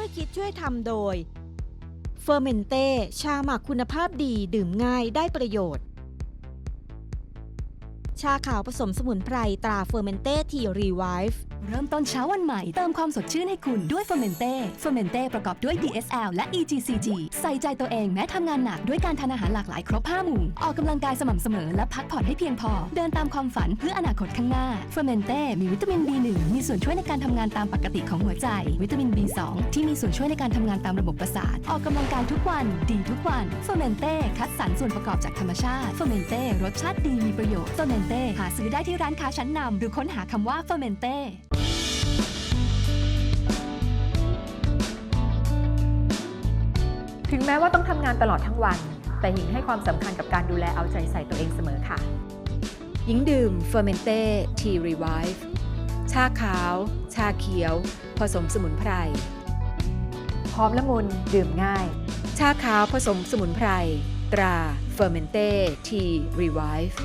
ช่วยคิดช่วยทำโดยเฟอร์เมนเต้ชาหมักคุณภาพดีดื่มง่ายได้ประโยชน์ ชาขาวผสมสมุนไพรตราเฟอร์เมนเต้ทีรีไวฟ์ เริ่มต้นเช้าวันใหม่ เติมความสดชื่นให้คุณด้วยเฟอร์เมนเต้เฟอร์เมนเต้ประกอบด้วย DSL และ EGCG ใส่ใจตัวเองแม้ทำงานหนักด้วยการทานอาหารหลากหลายครบ5หมู่ ออกกำลังกายสม่ำเสมอและพักผ่อนให้เพียงพอ เดินตามความฝันเพื่ออนาคตข้างหน้าเฟอร์เมนเต้มีวิตามิน B1 มีส่วนช่วยในการทำงานตามปกติของหัวใจ วิตามิน B2 ที่มีส่วนช่วยในการทำงานตามระบบประสาท ออกกำลังกายทุกวัน ดีทุกวันเฟอร์เมนเต้คัดสรรส่วนประกอบจากธรรมชาติเฟอร์เมนเต้รสชาติดีมีประโยชน์เฟอร์เมนเต้หาซื้อได้ที่ร้านค้าชั้นนำหรือค้นหาคำว่าเฟอร์เมนเต้ แม้ว่าต้องทำงานตลอดทั้งวัน แต่หญิงให้ความสำคัญกับการดูแลเอาใจใส่ตัวเองเสมอค่ะ หญิงดื่มเฟอร์เมนเต้ทีรีไวฟ์ชาขาว ชาเขียว ผสมสมุนไพรหอมละมุนดื่มง่าย ชาขาวผสมสมุนไพร ตราเฟอร์เมนเต้ทีรีไวฟ์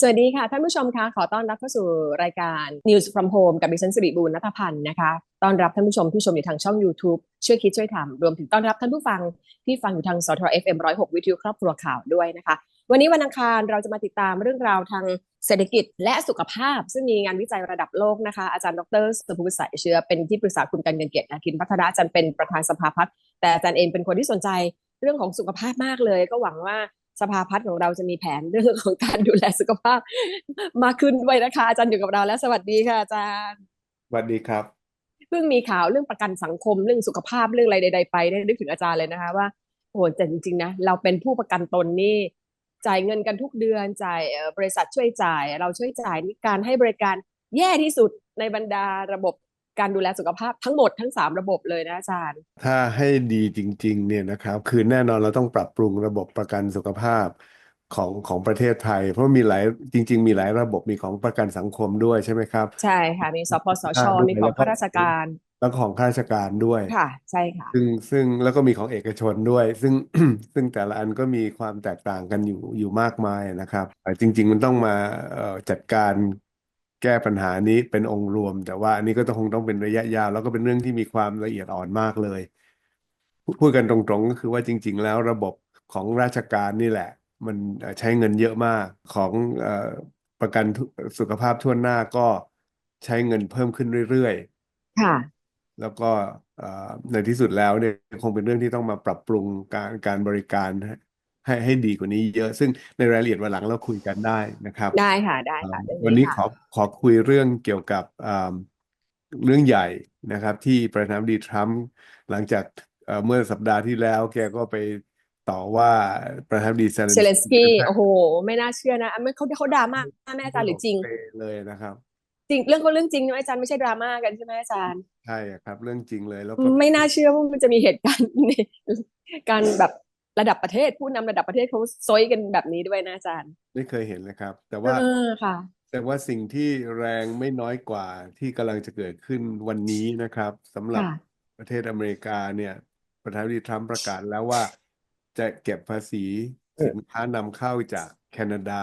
สวัสดีค่ะท่านผู้ชมคะขอต้อนรับเข้าสู่รายการ News from Home กับดิฉันสิริบูรณัฐพันธ์นะคะต้อนรับท่านผู้ชมที่ชมอยู่ทางช่อง YouTube ช่วยคิดช่วยทำรวมถึงต้อนรับท่านผู้ฟังที่ฟังอยู่ทางสทร FM 106 วิทยุครอบครัวข่าวด้วยนะคะ วันนี้วันอังคารเราจะมาติดตามเรื่องราวทางเศรษฐกิจและสุขภาพ ซึ่งมีงานวิจัยระดับโลกนะคะ อาจารย์ดรสุภวุฒิสายเชื้อเป็นที่ปรึกษาคุณการเงินเกียรติอาคินพัฒนาอาจารย์เป็นประธานสภาพัฒน์แต่อาจารย์เองเป็นคนที่สนใจเรื่องของสุขภาพมากเลย ก็หวังว่า สภาพัฒน์ของเราจะมีแผนเรื่องของการดูแลสุขภาพ มากขึ้นด้วยนะคะ อาจารย์อยู่กับเราแล้ว สวัสดีค่ะอาจารย์สวัสดีครับเพิ่งมีข่าวเรื่องประกันสังคมเรื่องสุขภาพเรื่องอะไรใด ๆ ไปได้นึกถึงอาจารย์เลยนะคะว่าโอ้โหแต่จริงๆนะเราเป็นผู้ประกันตนนี่จ่ายเงินกันทุกเดือนจ่ายเอ่อบริษัทช่วยจ่าย เราช่วยจ่ายนี่การให้บริการแย่ที่สุดในบรรดาระบบ การดูแลสุขภาพทั้งหมดทั้งสามระบบเลยนะอาจารย์ ถ้าให้ดีจริง ๆ เนี่ยนะครับ คือแน่นอนเราต้องปรับปรุงระบบประกันสุขภาพของของประเทศไทย เพราะมีหลายจริง ๆ มีหลายระบบมีของประกันสังคมด้วยใช่ไหมครับ ใช่ค่ะ มีสปสชด้วยมีของข้าราชการแล้วก็ของข้าราชการด้วยค่ะ ใช่ค่ะ ซึ่งซึ่งแล้วก็มีของเอกชนด้วย ซึ่งซึ่งแต่ละอันก็มีความแตกต่างกันอยู่อยู่มากมายนะครับแต่จริง ๆ มันต้องมาเอ่อจัดการ แก้ปัญหานี้เป็นองค์รวม แต่ว่าอันนี้ก็ต้องคงต้องเป็นระยะยาว แล้วก็เป็นเรื่องที่มีความละเอียดอ่อนมากเลย พูพูดกันตรงๆก็คือว่าจริง ๆ แล้วระบบของราชการนี่แหละ มันเอ่อใช้เงินเยอะมากของเอ่อประกันทุสุขภาพทั่วหน้าก็ใช้เงินเพิ่มขึ้นเรื่อยๆค่ะแล้วก็เอ่อในที่สุดแล้วเนี่ยคงเป็นเรื่องที่ต้องมาปรับปรุงการการบริการ ให้ให้ให้ดีกว่านี้เยอะ ซึ่งในรายละเอียดวันหลังเราคุยกันได้นะครับ ได้ค่ะได้เอ่ค่ะอเรื่องวันนี้นี้ขค่ะอขอคุยเรื่องเกี่ยวกับอ่าเรื่องใหญ่นะครับที่ประธานาธิบดีทรัมป์หลังจากเอ่อเมื่อสัปดาห์ที่แล้ว แกก็ไปต่อว่าประธานาธิบดีเซเลนเซเลนสกี้นะครัโอ้โห ไม่น่าเชื่อนะอะไม่เขาเขาดราม่าแม่อาจารย์หรือจริงเปเลยนะครับ จริงเรื่องก็เรื่องจริงนะอาจารย์ไม่ใช่ดราม่ากันใช่ไหมอาจารย์ใช่ครับ เรื่องจริงเลยแล้วก็ไม่น่าเชื่อว่ามันจะมีเหตุการณ์ในการแบบ ระดับประเทศผู้นำระดับประเทศเขาซอยกันแบบนี้ด้วยนะอาจารย์ ไม่เคยเห็นเลยครับ แต่ว่าเออค่ะ แต่ว่าสิ่งที่แรงไม่น้อยกว่าที่กำลังจะเกิดขึ้นวันนี้นะครับสำหรับค่ะประเทศอเมริกาเนี่ยประธานาธิบดีทรัมป์ประกาศแล้วว่า จะเก็บภาษีสินค้านำเข้าจากแคนาดา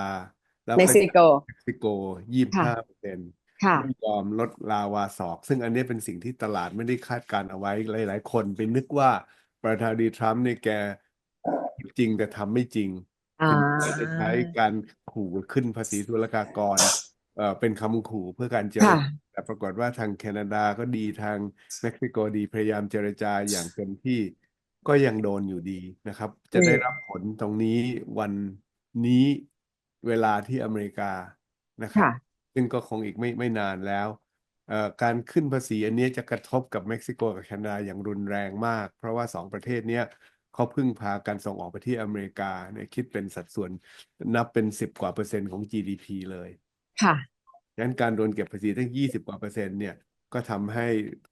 แล้วเม็กซิโกเม็กซิโกยี่สิบค่ะห้าเปอร์เซ็นต์ค่ะไม่ยอมลดลาวาศอก ซึ่งอันนี้เป็นสิ่งที่ตลาดไม่ได้คาดการณ์เอาไว้หลาย ๆ คนไปนึกว่าประธานาธิบดีทรัมป์เนี่ยแก จริงแต่ทำไม่จริงอ่าเป็นจะใช้การขู่ขึ้นภาษีศุลกากร เอ่อ เป็นคำขู่เพื่อการเจรค่ะจา แต่ปรากฏว่าทางแคนาดาก็ดีทางเม็กซิโกดีพยายามเจรจาอย่างเต็มที่ ก็ยังโดนอยู่ดีนะครับ จะได้รับผลตรงนี้วันนี้เวลาที่อเมริกานะครับ ค่ะ ซึ่งก็คงอีกไม่ไม่นานแล้วเอ่อการขึ้นภาษีอันนี้จะกระทบกับเม็กซิโกกับแคนาดาอย่างรุนแรงมาก เพราะว่าสองประเทศเนี้ย เขาพึ่งพาการส่งออกไปที่อเมริกาเนี่ยคิดเป็นสัดส่วนนับเป็นสิบกว่าเปอร์เซ็นต์ของ GDP เลยค่ะงั้นการโดนเก็บภาษีตั้งยี่สิบกว่าเปอร์เซ็นต์เนี่ยก็ทำให้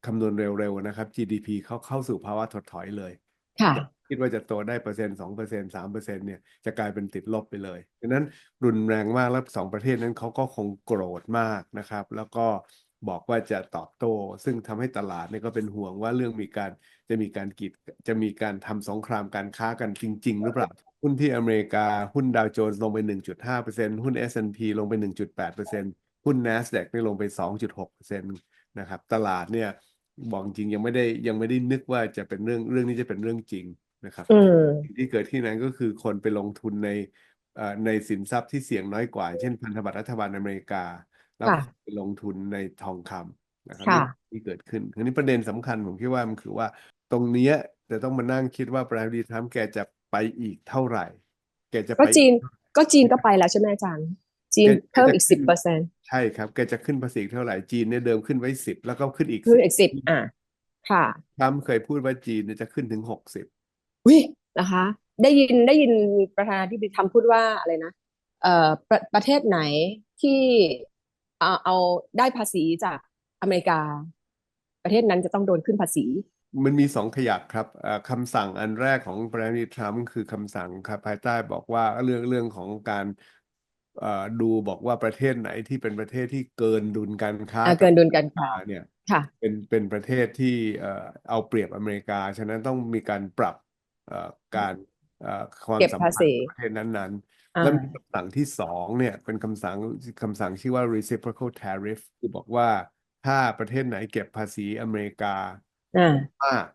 คำนวณเร็วๆนะครับ GDP เขาเข้าสู่ภาวะถดถอยเลย ค่ะ คิดว่าจะโตได้เปอร์เซ็นต์สองเปอร์เซ็นต์สามเปอร์เซ็นต์เนี่ยจะกลายเป็นติดลบไปเลยดังนั้นรุนแรงมากแล้วสองประเทศนั้นเขาก็คงโกรธมากนะครับ แล้วก็ บอกว่าจะตอบโต้ ซึ่งทำให้ตลาดเนี่ยก็เป็นห่วงว่าเรื่องมีการจะมีการกีดจะมีการทำสงครามการค้ากันจริง ๆ หรือเปล่า หุ้นที่อเมริกาหุ้นดาวโจนส์ลงไป 1.5%หุ้น S&P ลงไป 1.8%หุ้น NASDAQ นี่ลงไป 2.6%นะครับตลาดเนี่ยบอกจริงยังไม่ได้ยังไม่ได้นึกว่าจะเป็นเรื่องเรื่องนี้จะเป็นเรื่องจริงนะครับอืมสิ่งที่เกิดที่นั้นก็คือคนไปลงทุนในเอ่อในสินทรัพย์ที่เสี่ยงน้อยกว่า เช่นพันธบัตรรัฐบาลอเมริกา แล้วก็ค่ะไปลงทุนในทองคำนะครับค่ะนี่ที่เกิดขึ้นทีนี้ประเด็นสำคัญผมคิดว่ามันคือว่า ตรงเนี้ยจะต้องมานั่งคิดว่าประธานาธิบดีทรัมป์แกจะไปอีกเท่าไหร่ แกจะก็ไปจีนก็จีนก็ไปแล้วใช่ไหมอาจารย์ จีนแกเพิ่มจะอีกขึ้สินบเปอร์เซ็นต์ใช่ครับ แกจะขึ้นภาษีเท่าไหร่จีนเนี่ยเดิมขึ้นไว้สิบแล้วก็ขึ้นอีกคือ10อีกสิบอะค่ะทรัมป์เคยพูดว่าจีนเนี่ยจะขึ้นถึงหกสิบวินะคะ ได้ยินได้ยินประธานาธิบดีทรัมป์พูดว่าอะไรนะเอ่อประประเทศไหนที่ เอาเอาได้ภาษีจากอเมริกา ประเทศนั้นจะต้องโดนขึ้นภาษี มันมีสองขยักครับเอ่อคำสั่งอันแรกของประธานาธิบดีทรัมป์คือคำสั่งครับภายใต้บอกว่าเรื่องเรื่องของการเอ่อดูบอกว่าประเทศไหนที่เป็นประเทศที่เกินดุลการค้าอ่ากับเกินดุลการอเมริค้ากาเนี่ยค่ะเป็นเป็นประเทศที่เอ่อเอาเปรียบอเมริกา ฉะนั้นต้องมีการปรับเอ่อการเอ่อ ความเก็บสัมภาพันษีธ์กับประเทศนั้นๆ อ่าแล้วมีคำสั่งที่สองเนี่ยเป็นคำสั่งคำสั่งชื่อว่า reciprocal tariff คือบอกว่าถ้าประเทศไหนเก็บภาษีอเมริกาอ่า มาก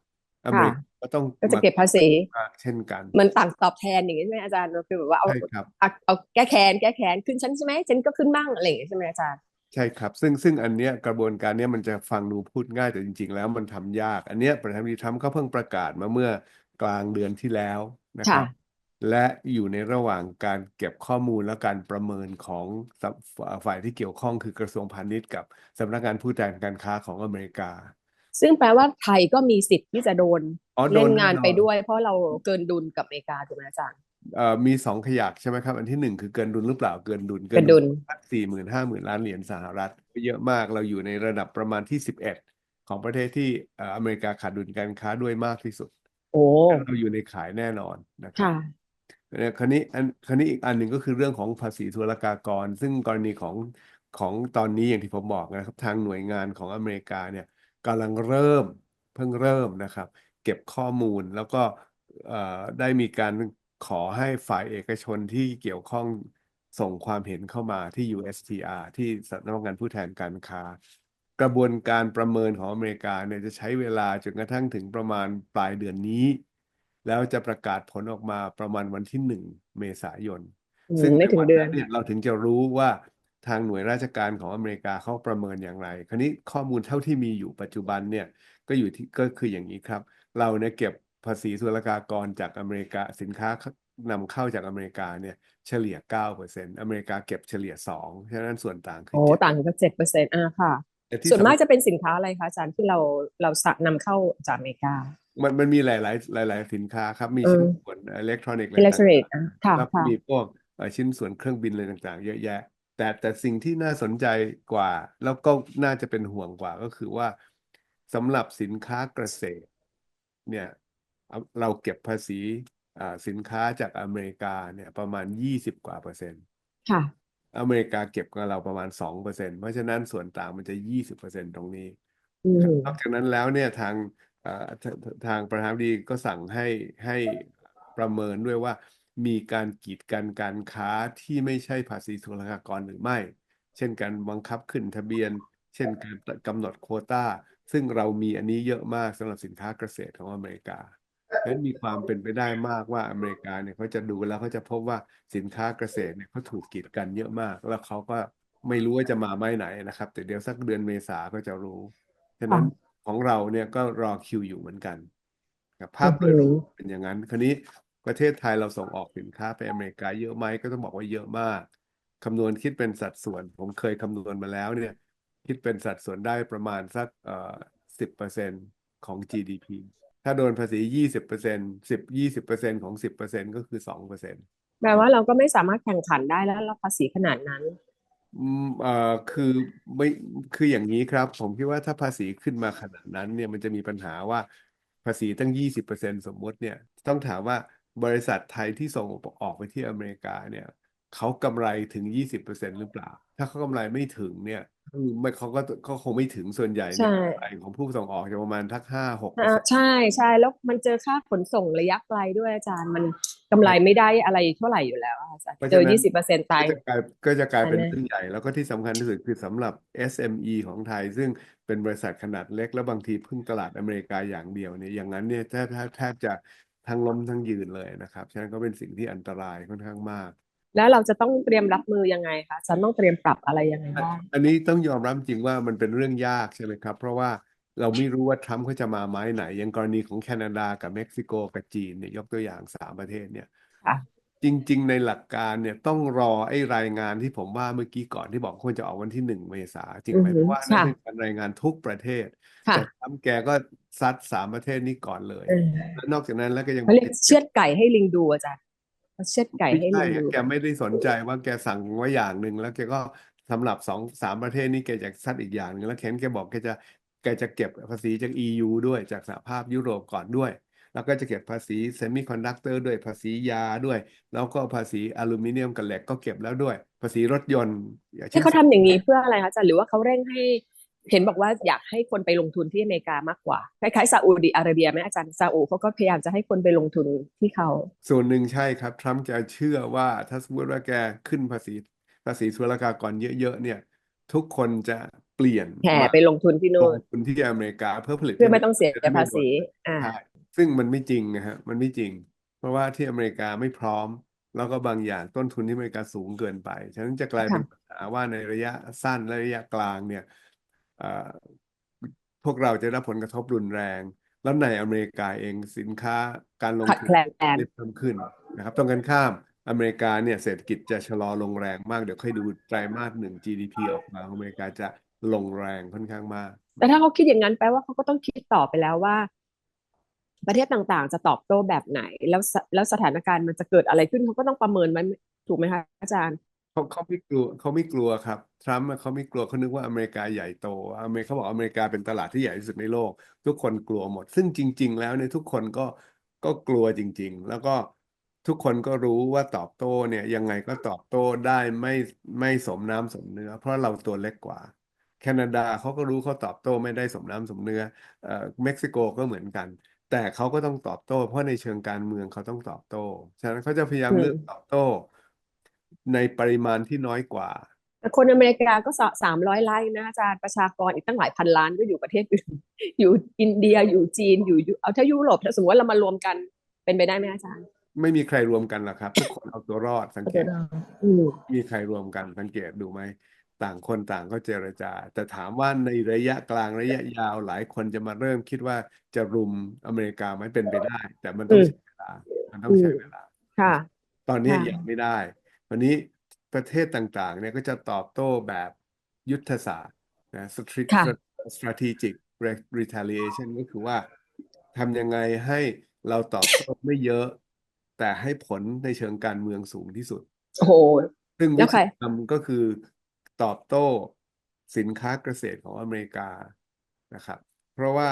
อเมริกาก็ต้องก็จะมาเก็บภาษี มากเช่นกันเหมือนต่างตอบแทนอย่างนี้ใช่ไหมอาจารย์คือแบบว่าเอาใช่ครับ เอาเอาแก้แค้นแก้แค้นขึ้นฉันใช่ไหมฉันก็ขึ้นบ้างอะไรอย่างนี้ใช่ไหมอาจารย์ ใช่ครับ ซึ่งซึ่งอันเนี้ยกระบวนการเนี้ยมันจะฟังดูพูดง่ายแต่จริง ๆ แล้วมันทำยาก อันเนี้ยประธานาธิบดีทรัมป์ก็เพิ่งประกาศมาเมื่อ กลางเดือนที่แล้วนะครับค่ะและอยู่ในระหว่างการเก็บข้อมูลและการประเมินของสัมฝ่ายที่เกี่ยวข้องคือกระทรวงพาณิชย์กับสำนักงานผู้แทนการค้าของอเมริกา ซึ่งแปลว่าไทยก็มีสิทธิ์ที่จะโดนอ๋อโดเล่นนแน่งานนอนไปด้วย เพราะเราเกินดุลกับอเมริกาถูกไหมอาจารย์เอ่อมีสองขยักใช่ไหมครับ อันที่หนึ่งคือเกินดุลหรือเปล่าเกินดุลเกินดุลสักสี่หมื่นห้าหมื่นล้านเหรียญสหรัฐเยอะมากเราอยู่ในระดับประมาณที่สิบเอ็ดของประเทศที่เอ่ออเมริกาขาดดุลการค้าด้วยมากที่สุด โอ้ เราอยู่ในขายแน่นอนนะครับค่ะ เนี่ยคราวนี้อันคราวนี้อีกอันหนึ่งก็คือเรื่องของภาษีศุลกากร ซึ่งกรณีของของตอนนี้อย่างที่ผมบอกนะครับ ทางหน่วยงานของอเมริกาเนี่ยกำลังเริ่มเพิ่งเริ่มนะครับ เก็บข้อมูลแล้วก็เอ่อได้มีการขอให้ฝ่ายเอกชนที่เกี่ยวข้องส่งความเห็นเข้ามาที่ USTR ที่สำนักงานผู้แทนการค้า กระบวนการประเมินของอเมริกาเนี่ยจะใช้เวลาจนกระทั่งถึงประมาณปลายเดือนนี้ แล้วจะประกาศผลออกมาประมาณวันที่หนึ่งเมษายนอืมซึ่งไม่ถึงวัเดือนเนี่ยเราถึงจะรู้ว่าทางหน่วยราชการของอเมริกาเขาประเมินอย่างไร คราวนี้ข้อมูลเท่าที่มีอยู่ปัจจุบันเนี่ยก็อยู่ที่ก็คืออย่างนี้ครับ เราเนี่ยเก็บภาษีศุลกากรจากอเมริกาสินค้านำเข้าจากอเมริกาเนี่ยเฉลี่ย 9%อเมริกาเก็บเฉลี่ย 2 ฉะนั้นส่วนต่างคือโอ้เจ็ดต่างกันเจ็ดเปอร์เซ็นต์อ่าค่ะแต่ที่ ส่วนมากสำจะเป็นสินค้าอะไรคะอาจารย์ที่เราเราสั่งนำเข้าจากอเมริกา มันมันมีหลายๆหลายๆสินค้าครับ มีเออชิ้นส่วนอิเล็กทรอนิกส์อะไรอิเล็กทรอนิกส์ต่างอะค่ะๆแล้วก็ค่ะมีพวกเอ่อชิ้นส่วนเครื่องบินอะไรต่างๆ เยอะแยะ แต่แต่สิ่งที่น่าสนใจกว่า แล้วก็น่าจะเป็นห่วงกว่าก็คือว่าสำหรับสินค้าเกษตร เนี่ยเอาเราเก็บภาษีอ่าสินค้าจากอเมริกาเนี่ยประมาณ20กว่าเปอร์เซ็นต์ค่ะ อเมริกาเก็บกับเราประมาณ2เปอร์เซ็นต์เพราะฉะนั้นส่วนต่างมันจะ20เปอร์เซ็นต์ตรงนี้อืมนอกจากนั้นแล้วเนี่ยทางเอ่อทาทางประธานาธิบดีก็สั่งให้ให้ประเมินด้วยว่ามีการกีดกันการค้าที่ไม่ใช่ภาษีศุลกากรหรือไม่ เช่นการบังคับขึ้นทะเบียน เช่นการกำหนดโควต้า ซึ่งเรามีอันนี้เยอะมากสำหรับสินค้าเกษตรของอเมริกาดัง นั้นมีความเป็นไปได้มากว่าอเมริกาเนี่ยเขาจะดูแล้วเขาจะพบว่าสินค้าเกษตรเนี่ยเขาถูกกีดกันเยอะมาก แล้วเขาก็ไม่รู้ว่าจะมาไม่ไหนนะครับ แต่เดี๋ยวสักเดือนเมษาก็จะรู้ฉะนั้นของเราเนี่ยก็รอคิวอยู่เหมือนกันครับภาพโดยรวมเป็นอย่างนั้น คราวนี้ประเทศไทยเราส่งออกสินค้าไปอเมริกาเยอะไหมก็ต้องบอกว่าเยอะมากคำนวณคิดเป็นสัดส่วน ผมเคยคำนวณมาแล้วเนี่ย คิดเป็นสัดส่วนได้ประมาณสักเอ่อสิบเปอร์เซ็นของ GDP ถ้าโดนภาษียี่สิบเปอร์เซ็นสิบยี่สิบเปอร์เซ็นของสิบเปอร์เซ็นก็คือสองเปอร์เซ็นแปลว่าเราก็ไม่สามารถแข่งขันได้แล้วเราภาษีขนาดนั้น อืมเอ่อคือไม่คืออย่างนี้ครับ ผมคิดว่าถ้าภาษีขึ้นมาขนาดนั้น เนี่ยมันจะมีปัญหาว่าภาษีตั้งยี่สิบเปอร์เซ็นสมมติเนี่ย ต้องถามว่าบริษัทไทยที่ส่งออกไปที่อเมริกาเนี่ย เขากำไรถึง20%หรือเปล่า ถ้าเขากำไรไม่ถึงเนี่ยคือไม่เขาก็เขาคงไม่ถึงส่วนใหญ่เนี่ยใช่กำไรของผู้ส่งออกจะประมาณทักห้าหกอ่าใช่ใช่แล้วมันเจอค่าขนส่งระยะไกลด้วยอาจารย์มันกำไรไม่ได้อะไรเท่าไหร่อยู่แล้วอะอาจารย์เพราะเจฉะอนั้นยี่สิบเปอร์เซ็นต์ตายก็จะกลายก็จะกลายเป็นอันนั้นเรื่องใหญ่ แล้วก็ที่สำคัญที่สุดคือสำหรับ SME ของไทย ซึ่งเป็นบริษัทขนาดเล็ก แล้วบางทีพึ่งตลาดอเมริกาอย่างเดียวเนี่ยอย่างนั้นเนี่ยแทบแทบแทบจะทั้งล้มทั้งยืนเลยนะครับ ฉะนั้นก็เป็นสิ่งที่อันตรายค่อนข้างมาก แล้วเราจะต้องเตรียมรับมือยังไงคะจะต้องเตรียมปรับอะไรยังไงอันบ้างอันนี้ต้องยอมรับจริงว่ามันเป็นเรื่องยากใช่ไหมครับ เพราะว่าเราไม่รู้ว่าทรัมป์เขาจะมาไม้ไหน อย่างกรณีของแคนาดากับเม็กซิโกกับจีนเนี่ยยกตัวอย่างสามประเทศเนี่ยค่ะจริง ๆ ในหลักการเนี่ยต้องรอไอ้รายงานที่ผมว่าเมื่อกี้ก่อนที่บอกควรจะออกวันที่หนึ่งเมษาจริงไหมอือเพฮึราะว่านั่นค่ะเป็นการรายงานทุกประเทศค่ะแต่ทรัมป์แกก็ซัดสามประเทศนี้ก่อนเลยเออและนอกจากนั้นแล้วก็ยังเขาเรียกเชือดไก่ให้ลิงดูอาจารย์ เขาเชือดไก่ไม่ให้ลิใช่งอะดูแกไม่ได้สนใจว่าแกสั่งไว้อย่างหนึ่งแล้วแกก็สำหรับสองสามประเทศนี้แกจะซัดอีกอย่างหนึ่งแล้วเคนแกบอกแกจะแกจะเก็บภาษีจาก EU ด้วยจากสหภาพยุโรปก่อนด้วย แล้วก็จะเก็บภาษีเซมิคอนดักเตอร์ด้วยภาษียาด้วย แล้วก็ภาษีอลูมิเนียมกับเหล็กก็เก็บแล้วด้วย ภาษีรถยนต์อย่างที่เช่นเขาทำอย่างนี้เพื่ออะไรคะอาจารย์หรือว่าเขาเร่งให้ เห็นบอกว่าอยากให้คนไปลงทุนที่อเมริกามากกว่า คล้ายๆซาอุดิอาระเบียไหมอาจารย์ซาอุเขาก็พยายามจะให้คนไปลงทุนที่เขา ส่วนหนึ่งใช่ครับ ทรัมป์จะเชื่อว่าถ้าสมมติว่าแกขึ้นภาษีภาษีศุลกากรเยอะๆเนี่ย ทุกคนจะเปลี่ยนแห่มาไปลงทุนที่ลนู่งนทุนที่อเมริกาเพื่อผลิตเพื่อที่ไม่ต้องเสียจะได้ไม่ภาษีโดนอ่าใช่ซึ่งมันไม่จริงนะฮะมันไม่จริง เพราะว่าที่อเมริกาไม่พร้อม แล้วก็บางอย่างต้นทุนที่อเมริกาสูงเกินไป ฉะนั้นจะกลายเป็นค่ะปัญหาว่าในระยะสั้นและระยะกลางเนี่ยเอ่อ พวกเราจะได้รับผลกระทบรุนแรง แล้วในอเมริกาเองสินค้าการลงขาดทุนแคลนได้เพิ่มขึ้นนะครับตรงกันข้ามอเมริกาเนี่ยเศรษฐกิจจะชะลอลงแรงมากเดี๋ยวค่อยดูไตรมาสหนึ่ง GDP ออกมาของอเมริกาจะลงแรงค่อนข้างมาก แต่ถ้าเขาคิดอย่างนั้นแปลว่าเขาก็ต้องคิดต่อไปแล้วว่า ประเทศต่างๆ จะตอบโต้แบบไหน แล้วสแล้วสถานการณ์มันจะเกิดอะไรขึ้นเขาก็ต้องประเมินไว้ถูกไหมคะอาจารย์ เขาเขาไม่กลัวเขาไม่กลัวครับ ทรัมป์อะเขาไม่กลัวเขานึกว่าอเมริกาใหญ่โตอเมริกาเขาบอกอเมริกาเป็นตลาดที่ใหญ่ที่สุดในโลก ทุกคนกลัวหมด ซึ่งจริง ๆ แล้วเนี่ยทุกคนก็ก็กลัวจริง ๆ แล้วก็ทุกคนก็รู้ว่าตอบโต้เนี่ยยังไงก็ตอบโต้ได้ไม่ไม่สมน้ำสมเนื้อ เพราะเราตัวเล็กกว่า แคนาดาเขาก็รู้เขาตอบโต้ไม่ได้สมน้ำสมเนื้อเอ่อเม็กซิโกก็เหมือนกัน แต่เขาก็ต้องตอบโต้ เพราะในเชิงการเมืองเขาต้องตอบโต้ฉะนั้นเขาจะพยายามอืมเลือกตอบโต้ ในปริมาณที่น้อยกว่า แต่คนอเมริกาก็สามร้อยล้านนะอาจารย์ประชากรอีกตั้งหลายพันล้านก็อยู่ประเทศอื่นอยู่อินเดียอยู่จีนอยู่อยู่เอาถ้ายุโรปถ้าสมมติว่าเรามารวมกันเป็นไปได้ไหมอาจารย์ ไม่มีใครรวมกันหรอกครับ ทุกคนเอาตัวรอดสังเกตอืมมีใครรวมกันสังเกตดูไหมต่างคนต่างก็เจรจา แต่ถามว่าในระยะกลางระยะยาวหลายคนจะมาเริ่มคิดว่าจะรุมอเมริกาไหมเป็นไปได้ แต่มันต้องอืมใช้เวลามันต้องใช้เวลาค่ะ ตอนนี้ค่ะยังไม่ได้ วันนี้ประเทศต่างๆเนี่ยก็จะตอบโต้แบบยุทธศาสตร์นะ strat- ค่ะ strategic retaliation ก็คือว่าทำยังไงให้เราตอบโต้ไม่เยอะ แต่ให้ผลในเชิงการเมืองสูงที่สุด โอ้โห ซึ่งแล้วิวใคร ธีทำก็คือตอบโต้สินค้าเกษตรของอเมริกานะครับ เพราะว่า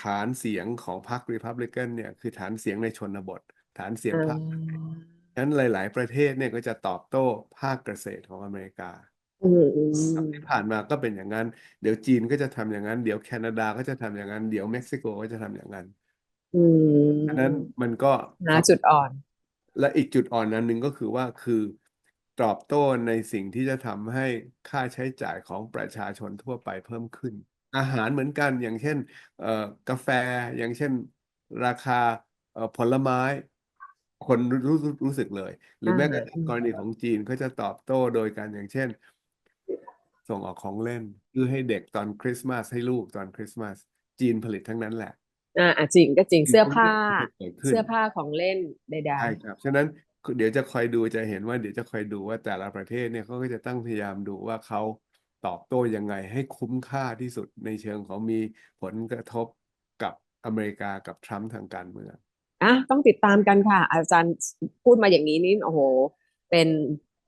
ฐานเสียงของพรรครีพับลิกันเนี่ย คือฐานเสียงในชนบท ฐานเสียงอืภาคมฉะ นั้นหลาย ๆ ประเทศเนี่ยก็จะตอบโต้ภาคเกษตรของอเมริกาอืมอืครับมที่ผ่านมาก็เป็นอย่างนั้น เดี๋ยวจีนก็จะทำอย่างนั้น เดี๋ยวแคนาดาก็จะทำอย่างนั้น เดี๋ยวเม็กซิโกก็จะทำอย่างนั้นอืมฉะนั้นมันก็ หาจุดอ่อน และอีกจุดอ่อนนั้นหนึ่งก็คือว่าคือตอบโต้ในสิ่งที่จะทำให้ค่าใช้จ่ายของประชาชนทั่วไปเพิ่มขึ้น อาหารเหมือนกันอย่างเช่นเอ่อกาแฟอย่างเช่น ราคาเอ่อผลไม้ คนรู้รู้รู้สึกเลย หรือแม้กระทั่งกรณีของจีนก็จะตอบโต้โดยการอย่างเช่น ส่งออกของเล่นคือให้เด็กตอนคริสต์มาสให้ลูกตอนคริสต์มาสจีนผลิตทั้งนั้นแหละ อ่าอะจริงก็จริงเสื้อผ้าเกิดขึ้นเสื้อผ้าของเล่นใดใช่ครับฉะนั้นคือเดี๋ยวจะคอยดูจะเห็นว่าเดี๋ยวจะคอยดูว่าแต่ละประเทศเนี่ยเขาก็จะตั้งพยายามดูว่าเขาตอบโต้ยังไงให้คุ้มค่าที่สุดในเชิงของมีผลกระทบกับอเมริกากับทรัมป์ทางการเมืองๆ อะต้องติดตามกันค่ะ อาจารย์พูดมาอย่างนี้นี่โอ้โห เป็น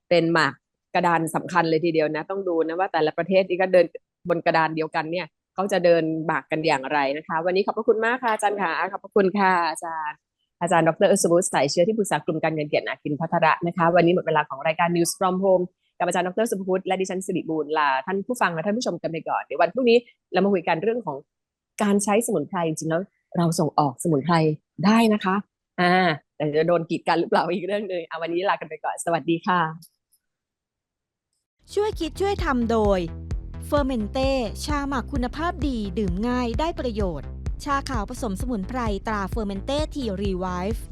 เป็นหมากกระดานสำคัญเลยทีเดียวนะ ต้องดูนะว่าแต่ละประเทศนี่ก็เดินบนกระดานเดียวกันเนี่ยเขาจะเดินหมากกันอย่างไรนะคะ วันนี้ขอบพระคุณมากค่ะอาจารย์ค่ะขอบพระคุณค่ะอาจารย์อาจารย์ดรเอสบุสสายเชื้อที่ปรึกษากลุ่มการเงินเกียรตินาคินพัทระนะคะ วันนี้หมดเวลาของรายการ News from Home กับอาจารย์ดรสุภพุทธและดิฉันสิริบูรณ์ลาท่านผู้ฟังและท่านผู้ชมกันไปก่อนเดี๋ยววันพรุ่งนี้เรามาคุยกันเรื่องของการใช้สมุนไพรจริงๆแล้ว เราส่งออกสมุนไพรได้นะคะ อ่า แต่จะโดนกีดกันหรือเปล่าอีกเรื่องหนึ่งเอาวันนี้ลากันไปก่อน สวัสดีค่ะ ช่วยคิดช่วยทำโดยเฟอร์เมนเต้ชาหมักคุณภาพดีดื่มง่ายได้ประโยชน์ ชาขาวผสมสมุนไพรตราเฟอร์เมนเต้ทีรีไวฟ์